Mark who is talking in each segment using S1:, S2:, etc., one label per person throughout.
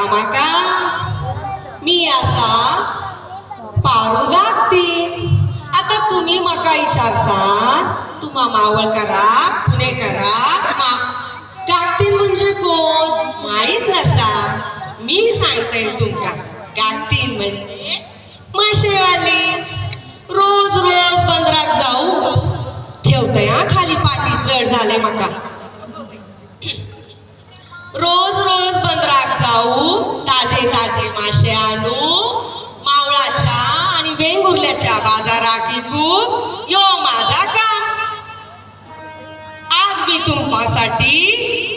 S1: का माका? मी असा पारू लागते. आता तुम्ही माका विचारसा तुम्हा मावळ करा पुणे करा मा गागतीन म्हणजे कोण? माहीत नसा. मी सांगते तुमका. गागतीन म्हणजे माशेवाली. रोज रोज बंदरात जाऊ. ठेवतय हा खाली पाठी जड झाले माका. रोज रोज बंदरात जाऊ. ताजे ताजे मासे आणू. मावळाच्या आणि वेंगुर्ल्याच्या बाजारात विकून यो माझा काम. आज मी तुमच्यासाठी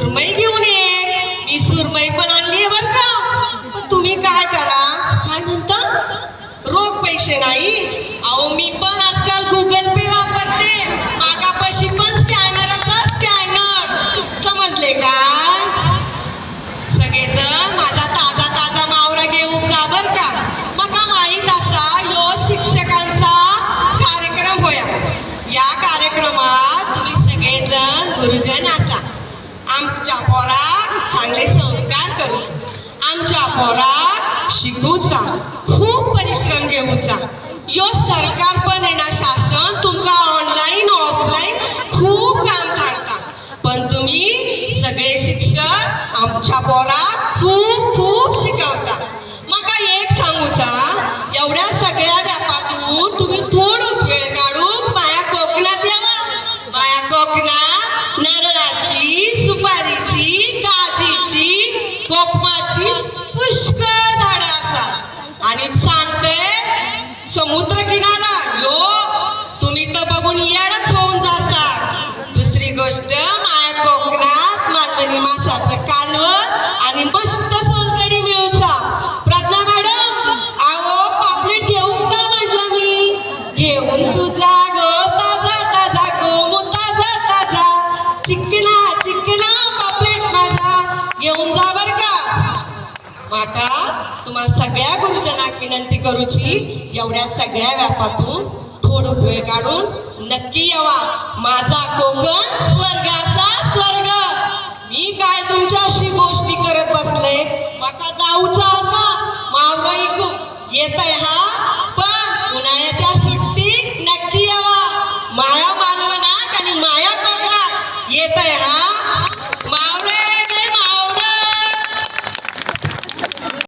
S1: கூர்மை चांगले संस्कार करू. आमच्या पोराक शिकूचा खूप परिश्रम घेऊचा. यो सरकार पण येणार शासन तुमका ऑनलाईन ऑफलाईन खूप काम सांगता पण तुम्ही सगळे शिक्षक आमच्या पोराक आणि सांगते समुद्र किनारा यो तुम्ही तर बघून येडच होऊन जासा. दुसरी गोष्ट माया कोकणात मालवणी माशाचं कालवण आणि मस्त माका तुम्हा सगळ्या गुरुजनाक विनंती करूची एवढ्या सगळ्या व्यापातून थोडं वेळ काढून नक्की यावा. माझा कोकण स्वर्गाचा स्वर्ग. मी काय तुमच्याशी गोष्टी करत बसले? माका जाऊचा असा. मावगा येत आहे हा?